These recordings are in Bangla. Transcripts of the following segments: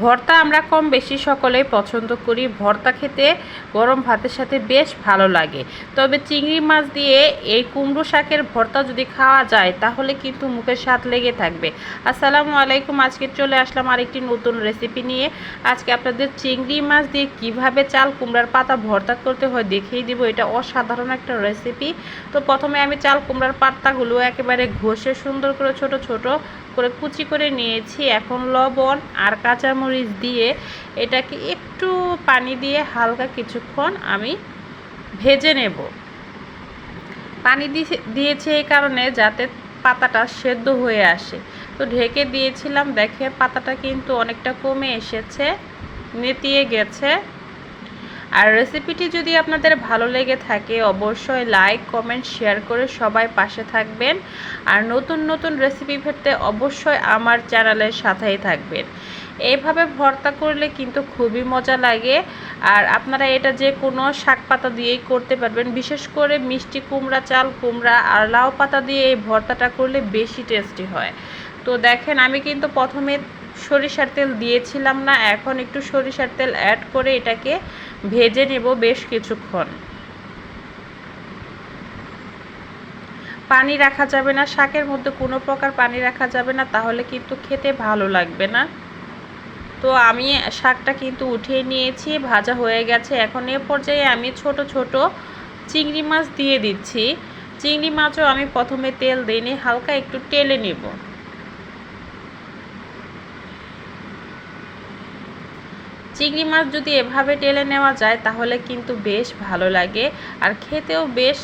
ভর্তা আমরা কম বেশি সকলেই পছন্দ করি। ভর্তা খেতে গরম ভাতের সাথে বেশ ভালো লাগে। তবে চিংড়ি মাছ দিয়ে এই কুমড়ো শাকের ভর্তা যদি খাওয়া যায়, তাহলে কিন্তু মুখের স্বাদ লেগে থাকবে। আসসালামু আলাইকুম, আজকে চলে আসলাম আরেকটি নতুন রেসিপি নিয়ে। আজকে আপনাদের চিংড়ি মাছ দিয়ে কীভাবে চাল কুমড়ার পাতা ভর্তা করতে হয় দেখিয়ে দিব। এটা অসাধারণ একটা রেসিপি তো প্রথমে আমি চাল কুমড়ার পাতাগুলো একেবারে ঘষে সুন্দর করে ছোট ছোট করে কুচি করে নিয়েছি। এখন লবণ আর কাঁচামরিচ দিয়ে এটাকে একটু পানি দিয়ে হালকা কিছুক্ষণ আমি ভেজে নেব। পানি দিয়েছে এই কারণে যাতে পাতাটা সেদ্ধ হয়ে আসে। তো ঢেকে দিয়েছিলাম, দেখে পাতাটা কিন্তু অনেকটা কমে এসেছে, নেতিয়ে গেছে। আর রেসিপিটি যদি আপনাদের ভালো লেগে থাকে, অবশ্যই লাইক, কমেন্ট, শেয়ার করে সবাই পাশে থাকবেন। আর নতুন নতুন রেসিপি পেতে অবশ্যই আমার চ্যানেলের সাথেই থাকবেন। এইভাবে ভর্তা করলে কিন্তু খুবই মজা লাগে। আর আপনারা এটা যে কোনো শাক পাতা দিয়েই করতে পারবেন। বিশেষ করে মিষ্টি কুমড়া, চাল কুমড়া আর লাউ পাতা দিয়ে এই ভর্তাটা করলে বেশি টেস্টি হয়। তো দেখেন, আমি কিন্তু প্রথমে সরিষার তেল দিয়েছিলাম না, এখন একটু সরিষার তেল অ্যাড করে এটাকে ভেজে নেব বেশ কিছুক্ষণ। পানি রাখা যাবে না, শাকের মধ্যে কোনো প্রকার পানি রাখা যাবে না, তাহলে কিন্তু খেতে ভালো লাগবে না। তো আমি শাকটা কিন্তু উঠিয়ে নিয়েছি, ভাজা হয়ে গেছে। এখন এ পর্যায়ে আমি ছোট ছোট চিংড়ি মাছ দিয়ে দিচ্ছি। চিংড়ি মাছও আমি প্রথমে তেল দিইনি হালকা একটু টেলে নেব। চিংড়ি মাছ যদি এভাবে টেলে নেওয়া যায়, তাহলে কিন্তু বেশ ভালো লাগে আর খেতেও বেশ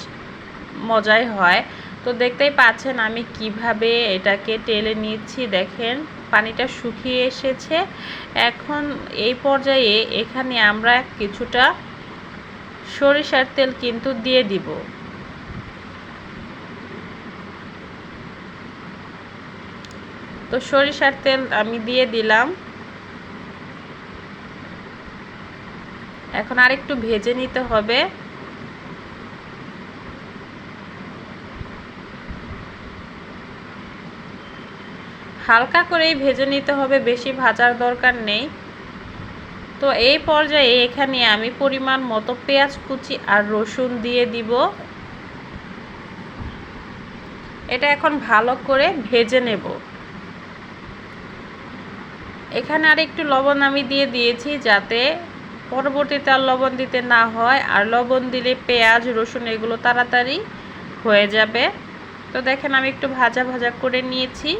মজাই হয়। তো দেখতেই পাচ্ছেন আমি কীভাবে এটাকে টেলে নিচ্ছি, দেখেন। পানিটা শুকিয়ে এসেছে। এখন এই পর্যায়ে এখানে আমরা কিছুটা সরিষার তেল কিন্তু দিয়ে দিব। তো সরিষার তেল আমি দিয়ে দিলাম। এখন আরেকটু ভেজে নিতে হবে। হালকা করেই ভেজে নিতে হবে, বেশি ভাজার দরকার নেই। তো এই পর্যায়ে এখানে আমি পরিমাণ মতো পেঁয়াজ কুচি আর রসুন দিয়ে দিব। এটা এখন ভালো করে ভেজে নেব। এখানে আর একটু লবণ আমি দিয়ে দিয়েছি যাতে পরবর্তীতে আর লবণ দিতে না হয়, আর লবণ দিলে পেঁয়াজ, রসুন এগুলো তাড়াতাড়ি হয়ে যাবে। তো দেখেন আমি একটু ভাজা ভাজা করে নিয়েছি।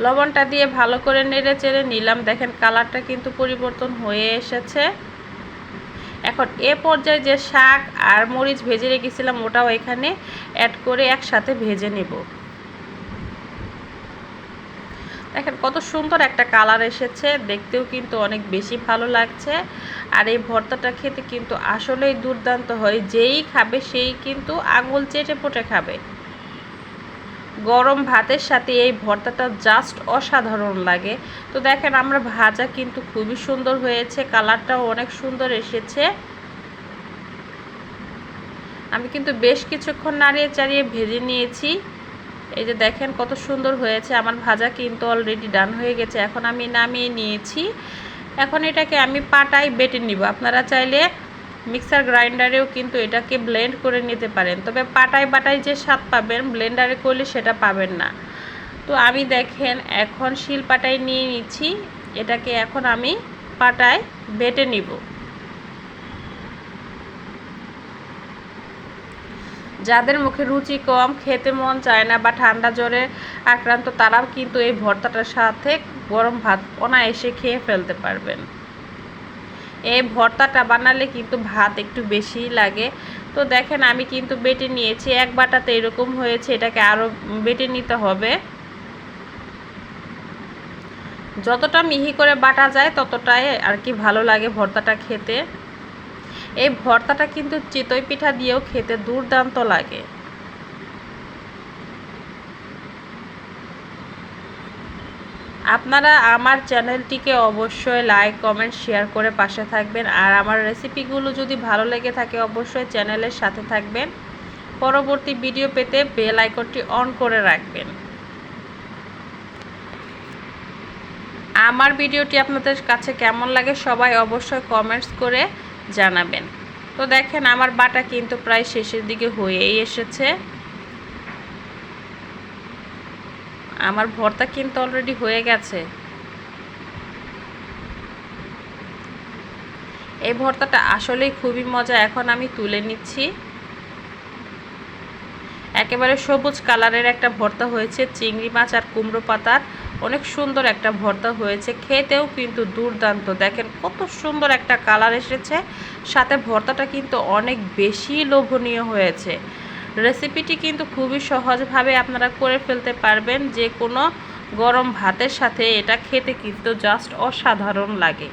লবণটা দিয়ে ভালো করে নেড়ে চেড়ে নিলাম। দেখেন কালারটা কিন্তু পরিবর্তন হয়ে এসেছে। এখন এ পর্যায়ে যে শাক আর মরিচ ভেজে রেখেছিলাম, ওটাও এখানে অ্যাড করে একসাথে ভেজে নেব। দেখেন কত সুন্দর একটা কালার এসেছে। দেখতেও কিন্তু অনেক বেশি ভালো লাগছে। আর এই ভর্তাটা খেতে কিন্তু আসলেই দুর্দান্ত হয়। যেই খাবে সেই কিন্তু আঙুল চেটে পুটে খাবে। গরম ভাতের সাথে এই ভর্তাটা জাস্ট অসাধারণ লাগে। তো দেখেন, আমরা ভাজা কিন্তু খুবই সুন্দর হয়েছে, কালারটাও অনেক সুন্দর এসেছে। আমি কিন্তু বেশ কিছুক্ষণ নাড়িয়ে চাড়িয়ে ভেজে নিয়েছি। এই যে দেখেন কত সুন্দর হয়েছে, আমার ভাজা কিন্তু অলরেডি ডান হয়ে গেছে, এখন আমি নামিয়ে নিয়েছি। এখন এটাকে আমি পাটায় বেটে নিব। আপনারা চাইলে মিক্সার গ্রাইন্ডারেও কিন্তু এটাকে ব্লেন্ড করে নিতে পারেন। তবে পাটায় বাটায় যে স্বাদ পাবেন, ব্লেন্ডারে করলে সেটা পাবেন না। তো আমি দেখেন, এখন শিল পাটায় নিয়ে নিচ্ছি। এটাকে এখন আমি পাটায় বেটে নিব। যাদের মুখে রুচি কম, খেতে মন চায় না বা ঠান্ডা জ্বরে আক্রান্ত, তারাও কিন্তু এই ভর্তাটার সাথে গরম ভাত অনায়াসে খেয়ে ফেলতে পারবেন। এই ভর্তাটা বানালে কিন্তু ভাত একটু বেশি লাগে। তো দেখেন আমি কিন্তু বেটে নিয়েছি, এক বাটাতে এরকম হয়েছে, এটাকে আরও বেটে নিতে হবে। যতটা মিহি করে বাটা যায়, ততটাই আর কি ভালো লাগে ভর্তাটা খেতে। এই ভর্তাটা কিন্তু চিতই পিঠা দিয়েও খেতে দুর্দান্ত লাগে। আপনারা আমার চ্যানেলটিকে অবশ্যই লাইক কমেন্ট শেয়ার করে পাশে থাকবেন। আর আমার রেসিপিগুলো যদি ভালো লেগে থাকে, অবশ্যই চ্যানেলের সাথে থাকবেন। পরবর্তী ভিডিও পেতে বেল আইকনটি অন করে রাখবেন। আমার ভিডিওটি আপনাদের কাছে কেমন লাগে, সবাই অবশ্যই কমেন্টস করে জানাবেন। তো দেখেন, আমার বাটা কিন্তু প্রায় শেষের দিকে হয়েই এসেছে। আমার ভর্তা কিন্তু অলরেডি হয়ে গেছে। এই ভর্তাটা আসলেই খুবই মজা, এখন আমি তুলে নিচ্ছি। একেবারে সবুজ কালারের একটা ভর্তা হয়েছে, চিংড়ি মাছ আর কুমড়ো পাতার। অনেক সুন্দর একটা ভর্তা হয়েছে, খেতেও কিন্তু দুর্দান্ত। দেখেন কত সুন্দর একটা কালার এসেছে, সাথে ভর্তাটা কিন্তু অনেক বেশি লোভনীয় হয়েছে। রেসিপিটি কিন্তু খুবই সহজভাবে আপনারা করে ফেলতে পারবেন, যে কোনো গরম ভাতের সাথে। এটা খেতে কিন্তু জাস্ট অসাধারণ লাগে।